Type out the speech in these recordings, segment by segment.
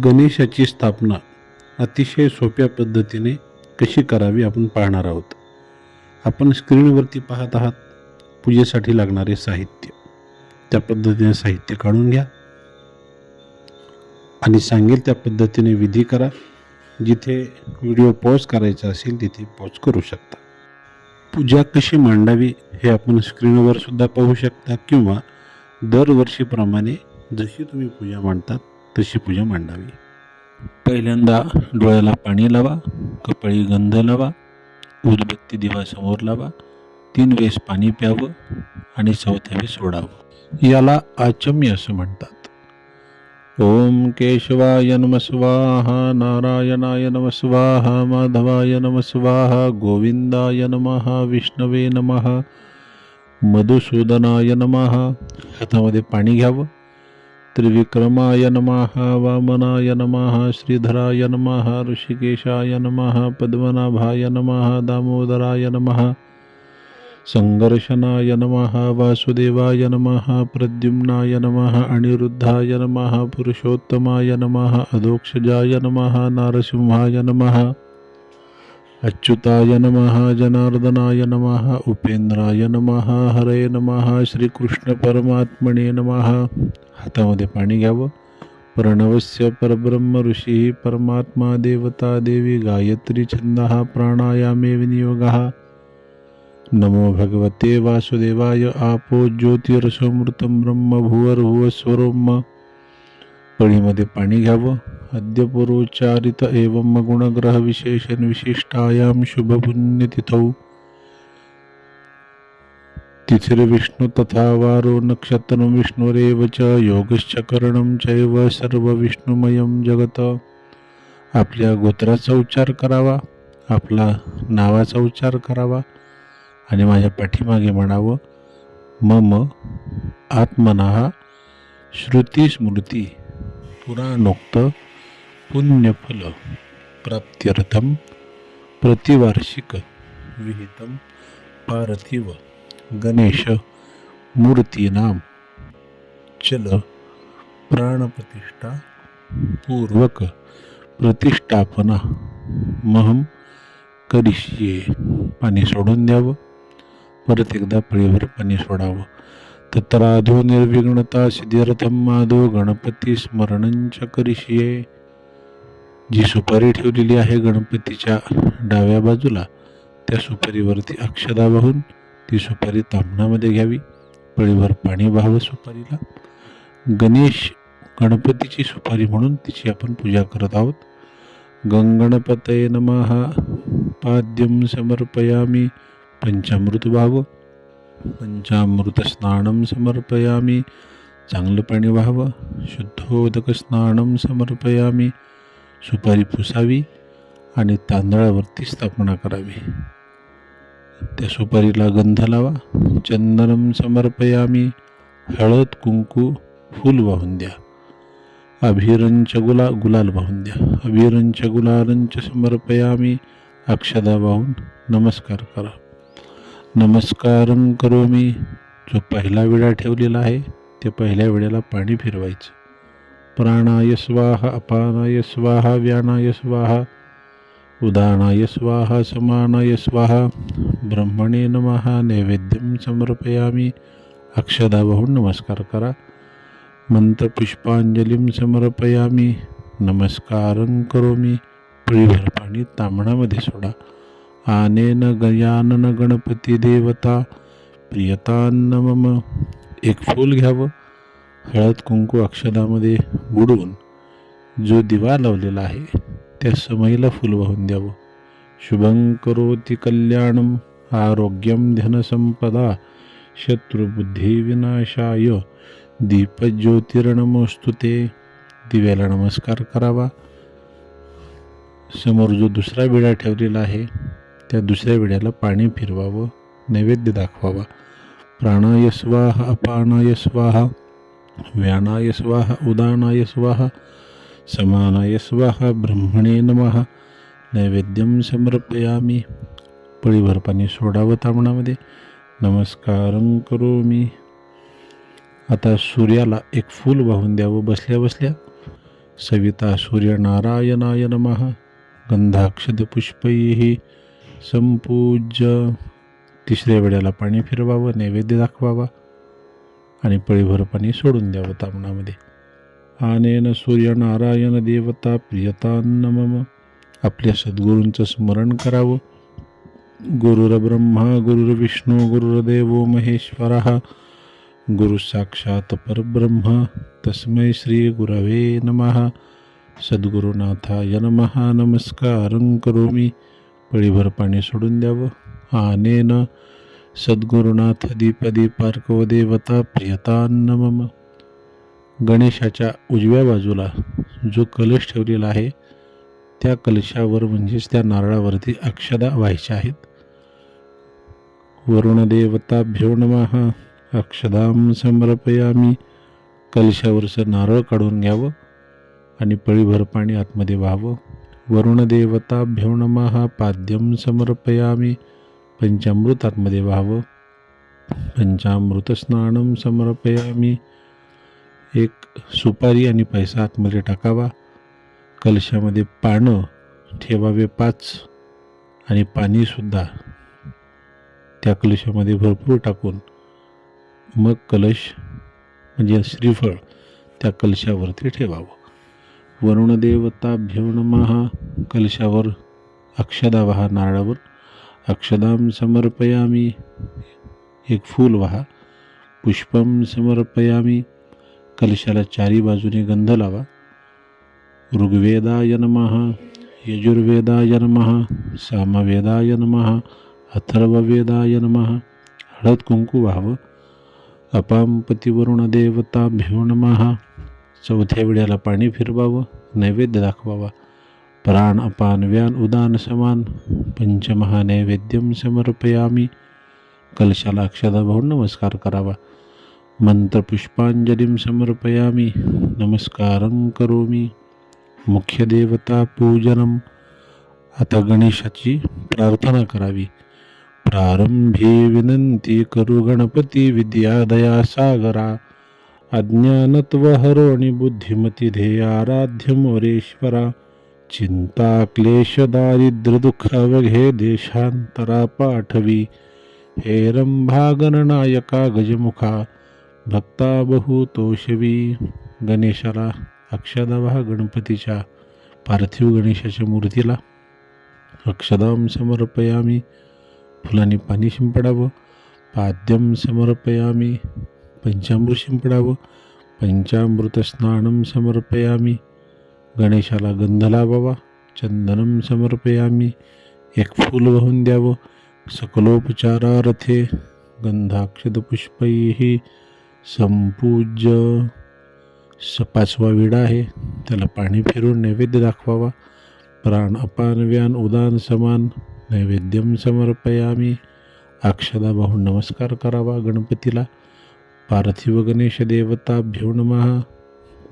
गणेशाची स्थापना अतिशय सोप्या पद्धतीने कशी करावी आपण पाहणार आहोत. आपण स्क्रीनवरती पाहत आहात पूजेसाठी लागणारे साहित्य. त्या पद्धतीने साहित्य काढून घ्या. आणि सांगेल त्या पद्धतीने विधी करा. जिथे व्हिडिओ पॉज करायचा असेल तिथे पॉज करू शकता. पूजा कशी मांडावी हे आपण स्क्रीनवर सुद्धा पाहू शकता किंवा दरवर्षीप्रमाणे जशी तुम्ही पूजा मांडतात तशी पूजा मांडावी. पहिल्यांदा डोळ्याला पाणी लावा कपाळी गंध लावा उदबत्ती दिवा समोर लावा तीन वेळेस पाणी प्यावं आणि चौथ्या वेळेस सोडावं याला आचम्य असं म्हणतात. ओम केशवाय नमस्वाहा नारायणाय नमस्वाहा माधवाय नमस्वाहा गोविंदाय नमहा विष्णवे नमः मधुसूदनाय नमहा हातामध्ये पाणी घ्यावं. त्रिविक्रमाय नमः वामनाय नमः श्रीधराय नमः ऋषिकेशाय नमः पद्मनाभाय नमः दामोदराय नमः संघर्षणाय नमः वासुदेवाय नमः प्रद्युम्नाय नमः अनिरुद्धाय नमः पुरुषोत्तमाय नमः अधोक्षजाय नमः नारसिंहाय नमः अच्युताय नमः जनार्दनाय नमः उपेन्द्राय नमः हरे नमः श्रीकृष्णपरमात्मने नमः हातामध्ये पाणी घ्यावं. प्रणवस्य परब्रह्म ऋषी परमात्मा देवता देवी गायत्री छंदः प्राणायामे विनियोगः. नमो भगवते वासुदेवाय आपो ज्योतिरसमृतं ब्रह्म भुवर्भुवस्वरोम पळीमध्ये पाणी घ्यावं. अद्यपुरोच्चारित एवं गुणग्रह विशेषण विशिष्टायां शुभपुण्यतिथौ. तिथिर्विष्णु तथा वारो नक्षत्रं विष्णुरेव च योगश्च करणं चैव सर्वविष्णुमयं जगत। आपल्या गोत्राचा उच्चार करावा आपला नावाचा उच्चार करावा आणि माझ्या पाठीमागे म्हणावं मम आत्मना श्रुतीस्मृती पुराणोक्त पुण्यफल प्राप्त्यर्थम प्रतिवार्षिक विहितं पार्थिव। गणेश मूर्तीनाम चल प्राणप्रतिष्ठा पूर्वक प्रतिष्ठापना महम करिष्ये पाणी सोडून द्यावं. परत एकदा पळीवर पाणी सोडावं. तत्राधो निर्विघ्नता सिद्ध्यर्थम माधो गणपती स्मरणंच करिष्ये. जी सुपारी ठेवलेली आहे गणपतीच्या डाव्या बाजूला त्या सुपारीवरती अक्षदा वाहून ती सुपारी तांबणामध्ये घ्यावी. पळीवर पाणी व्हावं सुपारीला. गणेश गणपतीची सुपारी म्हणून तिची आपण पूजा करत आहोत. गंगणपतये नमः. पाद्यं समर्पयामि. पंचामृत व्हावं पंचामृत स्नानम समर्पयामि. चांगलं पाणी व्हावं. शुद्धोदक स्नानम समर्पयामि. सुपारी पुसावी आणि तांदळावरती स्थापना करावी. त्या सुपारीला गंध लावा. चंदनं समर्पयामी. हळद कुंकू फूल वाहून द्या. अभिरंच गुला गुलाल वाहून द्या. अभिरंच गुलालंच समर्पयामी. अक्षदा वाहून नमस्कार करा. नमस्कारं करोमी. जो पहिला विडा ठेवलेला आहे त्या पहिल्या वेळेला पाणी फिरवायचं. प्राणाय स्वाहा अपानाय स्वाहा व्यानाय स्वाहा. उदानाय स्वाहा समानाय स्वाहा। ब्रह्मणे नमः नैवेद्यं समर्पयामि। अक्षदा वाहून नमस्कार करा। मंत्रपुष्पांजलीं समर्पयामि। नमस्कारं करोमि। पळीभर पाणी तांबणामध्ये सोडा। आनेन गयानन गणपती देवता प्रियतान्न मम एक फूल घ्यावं। हळद कुंकू अक्षदामध्ये बुडवून जो दिवा लावलेला आहे त्या समयीला फूल वाहून द्यावं. शुभं करोति कल्याणम आरोग्यम धनसंपदा शत्रुबुद्धिविनाशाय दीपज्योतिर्नमोस्तु ते. दिव्याला नमस्कार करावा. समोर जो दुसरा विडा ठेवलेला आहे त्या दुसऱ्या विड्याला पाणी फिरवावं नैवेद्य दाखवावा. प्राणाय स्वाहा अपानाय स्वाहा व्यानाय स्वाहा उदानाय स्वाहा समानाय स्वाहा ब्रह्मणे नमः। नैवेद्यं समर्पयामि। पळीभर पाणी सोडावं तांबणामध्ये नमस्कारं करोमी। आता सूर्याला एक फूल वाहून द्यावं बसल्या बसल्या सविता सूर्यनारायणाय नमः। गंधाक्षदपुष्पैः संपूज्य। तिसऱ्या वेळेला पाणी फिरवावं नैवेद्य दाखवावा आणि पळीभर पाणी सोडून द्यावं तामणामध्ये। आनेन सूर्यनारायण देवता प्रियतान्न मम आपल्या सद्गुरूंचं स्मरण करावं. गुरुर्ब्रह्मा गुरुर्विष्णू गुरुर्देव महेश्वरः. गुरु साक्षात परब्रह्म. तस्मै श्री गुरवे नमः. सद्गुरुनाथाय नमः. नमस्कारं करोमि. पळीभर पाणी सोडून द्यावं. आनेन सद्गुरुनाथ दीपदीपार्कव देवता प्रियतान्न मम गणेशाच्या उजव्या बाजूला जो कलश ठेवलेला आहे त्या कलशावर म्हणजेच त्या नारळावरती अक्षदा व्हायच्या आहेत. वरुणदेवताभ्यो नमः अक्षदाम समर्पयामी. कलशावरचं नारळ काढून घ्यावं आणि पळीभर पाणी आतमध्ये व्हावं. वरुणदेवताभ्यो नमः पाद्यम समर्पयामी. पंचामृत आतमध्ये व्हावं. पंचामृतस्नानं समर्पयामी. एक सुपारी आणि पैसा आतमध्ये टाकावा. कलशामध्ये पानं ठेवावे पाच आणि पाणीसुद्धा त्या कलशामध्ये भरपूर टाकून मग कलश म्हणजे श्रीफळ त्या कलशावरती ठेवावं. वरुणदेवताभ्यो नमः कलशावर अक्षदा वहा नारळावर. अक्षदाम समर्पयामी. एक फूल वहा. पुष्पम समर्पयामी. कलशाला चारी बाजूने गंध लावा. ऋग्वेदाय नमः, यजुर्वेदाय नमः, सामवेदाय नमः, अथर्ववेदाय नमः. हळद, कुंकू व्हावं. अपाम देवताभ्यो नमः. चौथ्या वेळेला पाणी फिरवावं. नैवेद्य दाखवावा. प्राण, अपान, व्यान, उदान, समान. पंचमहानैवेद्यम समर्पयामी. कलशाला अक्षदा भाऊन नमस्कार करावा. मंत्रपुष्पांजलीं समर्पयामि नमस्कारं करोमि। मुख्यदेवता अथ गणेशाची प्रार्थना करावी। प्रारंभे विनंती करू गणपती विद्यादया सागरा अज्ञानत्वहरोणि बुद्धिमती ध्येयाराध्य मोरेश्वरा चिंता क्लेश दारिद्र्य दुःख देशांतरा पाठवी। हे रंभागणनायका गजमुखा। भक्ता बहु तोषवी गणेशाला अक्षदावाह गणपतीच्या पार्थिव गणेशाच्या मूर्तीला अक्षदाम समर्पयामी फुलांनी पाणी शिंपडावं पाद्यम समर्पयामी पंचामृत शिंपडावं पंचामृत स्नानम समर्पयामी गणेशाला गंध लावावा चंदनम समर्पयामी एक फूल वाहून द्यावं सकलोपचारार्थे गंधाक्षतपुष्पैः संपूज्य पाचवा विडा आहे. त्याला पाणी फिरून नैवेद्य दाखवावा. प्राण अपान व्यान उदान समान नैवेद्यम समर्पयामी. अक्षदा वाहून नमस्कार करावा गणपतीला. पार्थिव गणेश देवताभ्यो नमः.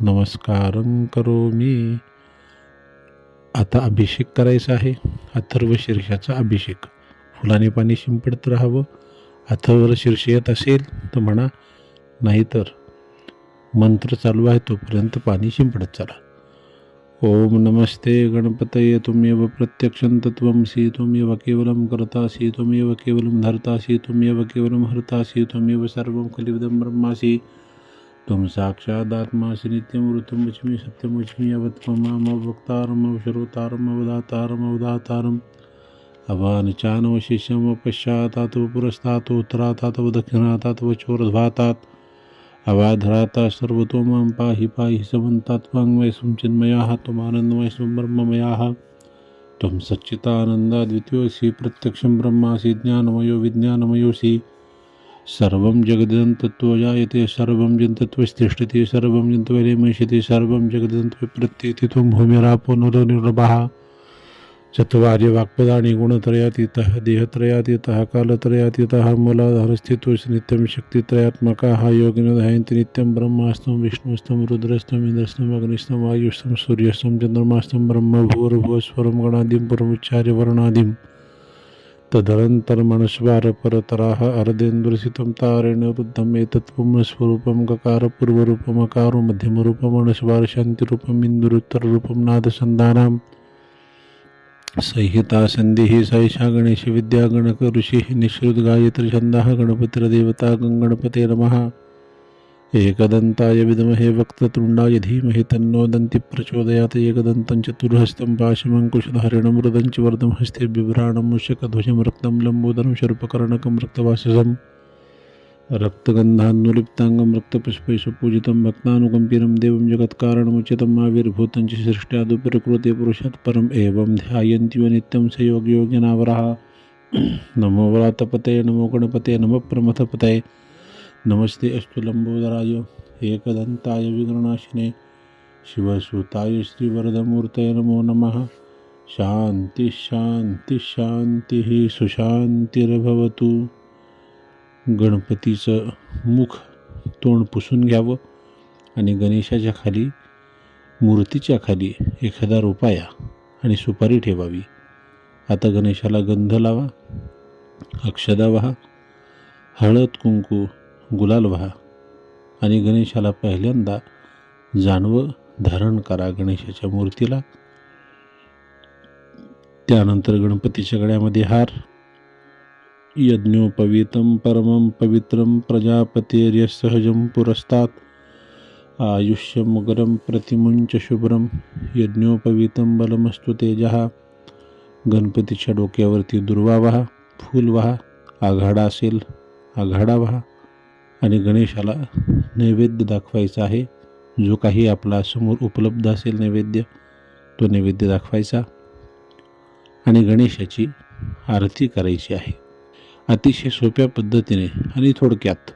नमस्कारं करोमी. आता अभिषेक करायचा आहे. अथर्व शीर्षाचा अभिषेक. फुलाने पाणी शिंपडत राहावं. अथर्व शीर्ष येत असेल तर म्हणा नाहीतर मंत्र चालू आहे तोपर्यंत पाणी शिंपडत चला. ओम नमस्ते गणपतये तुम्यव प्रत्यक्षं तत्त्वमसि तुम्यव केवलं कर्तासि त्वमेव केवलं धर्तासि तुम्यव केवलं हर्तासि त्वमेव सर्वं कलिविदं ब्रह्मासि त्वं साक्षादात्मासि नित्यं वृत्तं वच्मि सत्यं वच्मि अवत्वमामवक्तारमवशरुतारमवदातारमवदातारम् अवानचानवशिष्यमपश्चातात्वपुरस्तात्वोत्तरातात्वदक्षिणातात्वचोरध्वातात् अवाधराता सर्वतो मां पाहि पाहि समन्तात् वाङ्मय चिन्मयाः त्वमानन्दमय ब्रह्ममयाः। त्वं सच्चितानन्दाद्वितीयोऽसि प्रत्यक्षं ब्रह्मासि ज्ञानमयो विज्ञानमयोऽसि। सर्वं जगदिदं तत्त्वजायते सर्वं जन्तत्वस्तिष्ठति सर्वं जन्तुवलिमयिष्यति सर्वं जगदिदं प्रत्येति त्वं भूमिरापो नुरो निर्लभः। चत्वारि वाक्पदानि गुणत्रयातीतः देहत्रयातीतः कालत्रयातीतः मूलाधारस्थितोऽसि नित्यं शक्तित्रयात्मकाः योगिनोदहयन्ति नित्यं ब्रह्मास्तं विष्णुस्तं रुद्रस्तम् इन्द्रस्तम् अग्निस्तं वायुस्तं सूर्यस्तं चन्द्रमास्तं ब्रह्म भूर्भुवस्वरं गणादिं पुरमुच्चार्य वर्णादिं तदनन्तरमनुस्वार अर्धेन्द्रसितं तारेण रुद्धम् एतत् पुंस्वरूपं गकारपूर्वरूपमकारो मध्यमरूपमनुस्वार इन्दुरुत्तररूपं नादसन्धानाम्। संहिता संधिः सैषा गणेशविद्या गणक ऋषिः निःश्रुत गायत्री छन्दः गणपतिर्देवता गणपते नमः। एकदन्ताय विदमहे वक्त्रतुण्डाय धीमहे तन्नो दंती प्रचोदयात् एकदन्तं चतुर्हस्तं पाशमंकुशधारिणं मृदं च वर्धं हस्ते बिभ्राणं मुषकध्वजं रक्तं लम्बोदनं शर्पकर्णकं रक्तवाससं रक्तगन्धान्नुलिप्ताङ्गं रक्तपुष्पैः पूजितं भक्तानुकम्पिनं देवं जगत्कारणमुचितं आविर्भूतं च सृष्ट्यादुपरिकृते पुरुषात् परम् एवं ध्यायन्ति नित्यं स योगयोगिनावरः। नमो व्रातपते नमो गणपते नमः प्रमथपते नमस्ते अस्तु लंबोदराय एकदंताय विघ्ननाशिने। शिवसुताय श्रीवरदमूर्तये नमो नमः। शान्तिः शान्तिः शान्तिः सुशांतिर्भवतु गणपतीचं मुख तोंड पुसून घ्यावं आणि गणेशाच्या खाली मूर्तीच्या खाली एखादा रुपाया आणि सुपारी ठेवावी. आता गणेशाला गंध लावा अक्षदा व्हा हळद कुंकू गुलाल व्हा आणि गणेशाला पहिल्यांदा जाणवं धारण करा गणेशाच्या मूर्तीला. त्यानंतर गणपतीच्या गळ्यामध्ये हार यज्ञोपवीतं परमं पवित्रं प्रजापतेर्यसहजं पुरस्तात्। आयुष्यमुग्रं प्रतिमुञ्च शुभ्रं यज्ञोपवीतं बलमस्तु तेजः। गणपतीच्या डोक्यावरती दुर्वा व्हा फूल व्हा आघाडा असेल आघाडा व्हा आणि गणेशाला नैवेद्य दाखवायचा आहे। जो काही आपला समोर उपलब्ध असेल नैवेद्य तो नैवेद्य दाखवायचा. आणि गणेशाची आरती करायची आहे. अतिशय सोप्या पद्धतीने आणि थोडक्यात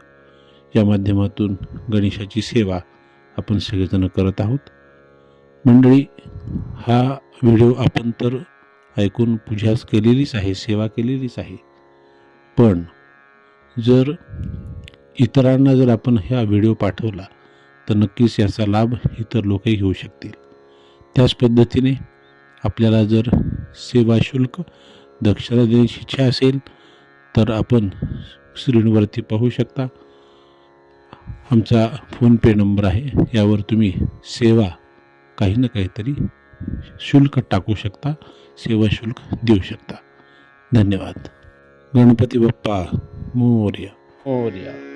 या माध्यमातून गणेशाची सेवा आपण सगळेजण करत आहोत. मंडळी हा व्हिडिओ आपण तर ऐकून पूजाच केलेलीच आहे सेवा केलेलीच आहे. पण जर इतरांना जर आपण हा व्हिडिओ पाठवला तर नक्कीच याचा लाभ इतर लोकही घेऊ शकतील. त्याच पद्धतीने आपल्याला जर सेवा शुल्क दक्षिणा देण्याची इच्छा असेल तर आपण स्क्रीनवरती पाहू शकता. आमचा फोनपे नंबर आहे. यावर तुम्ही सेवा काही ना काहीतरी शुल्क टाकू शकता. सेवा शुल्क देऊ शकता. धन्यवाद. गणपती बाप्पा मोर्या. मोर्या.